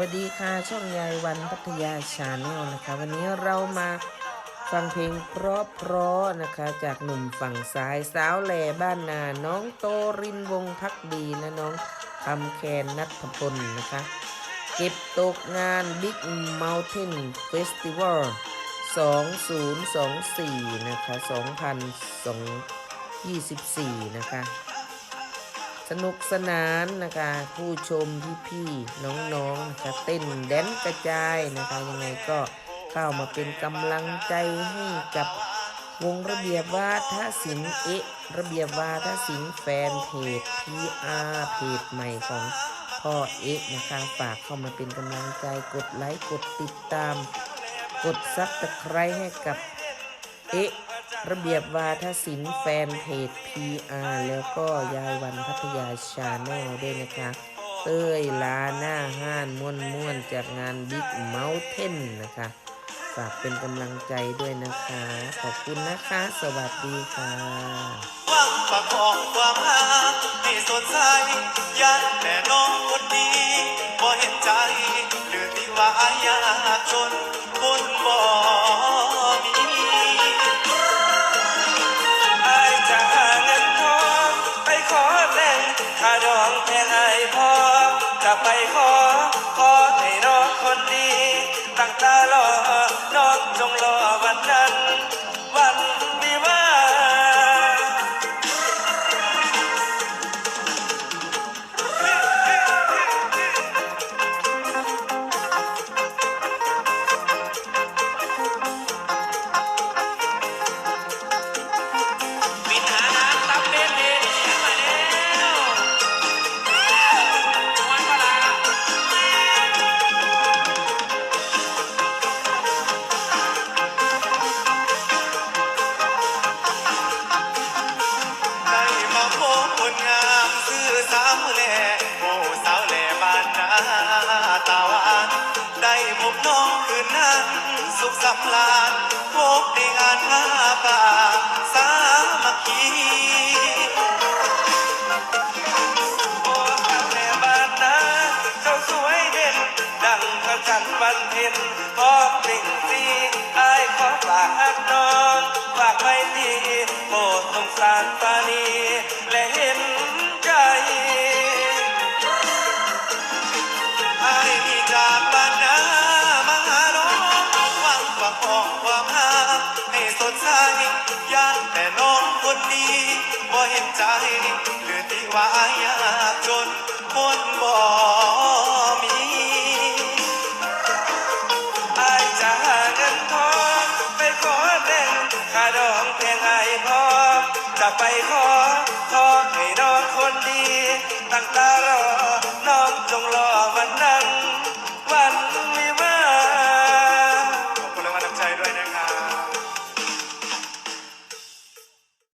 วัสดีค่ะช่องยายวันพัทยาชาแนลนะคะ วันนี้เรามาฟังเพลงเพราะๆนะคะ จากหนุ่มฝั่งซ้ายสาวแหล่บ้านนา น้องโตรินวงพักดีและน้องคำแคนนัทพลนะคะ เก็บตกงาน Big Mountain Festival 2024 นะคะ 2024 นะคะ สนุกสนานนะคะ ผู้ชมพี่ๆน้องๆนะคะเต้นแดนกระจายนะคะยังไงก็เข้ามาเป็นกำลังใจให้กับวงระเบียบวาทศิลป์เอะระเบียบวาทศิลป์แฟนเพจ PR เพจใหม่ของพ่อเอะนะคะฝากเข้ามาเป็นกำลังใจกดไลค์กดติดตาม กดซับสไครต์ให้กับเอะ ระเบียบวาทศิลป์แฟนเพจ PR แล้วก็ยายวันพัทยาชาแนลด้วยนะคะ เต้ยลาหน้าห้านม่วนม่วนจากงาน Big Mountain นะคะ ฝากเป็นกำลังใจด้วยนะคะ ขอบคุณนะคะ สวัสดีค่ะวังประคองความรักให้สดใสยันแต่น้องคนดีบ่เห็นใจหรือที่ว่ายากจนคนบ่มี แต่ง สุขสำราญพบในงานผ้าป่าสามัคคีโอ้สาวแหล่บ้านนาเจ้าสวยเด่น ดังพระจันทร์วันเพ็ญพร้อมเปล่งสีอายขอฝากนองฝากไว้ที่โปรดสงสารปานี เห็นใจหรือที่ว่ายากจนคนบ่มี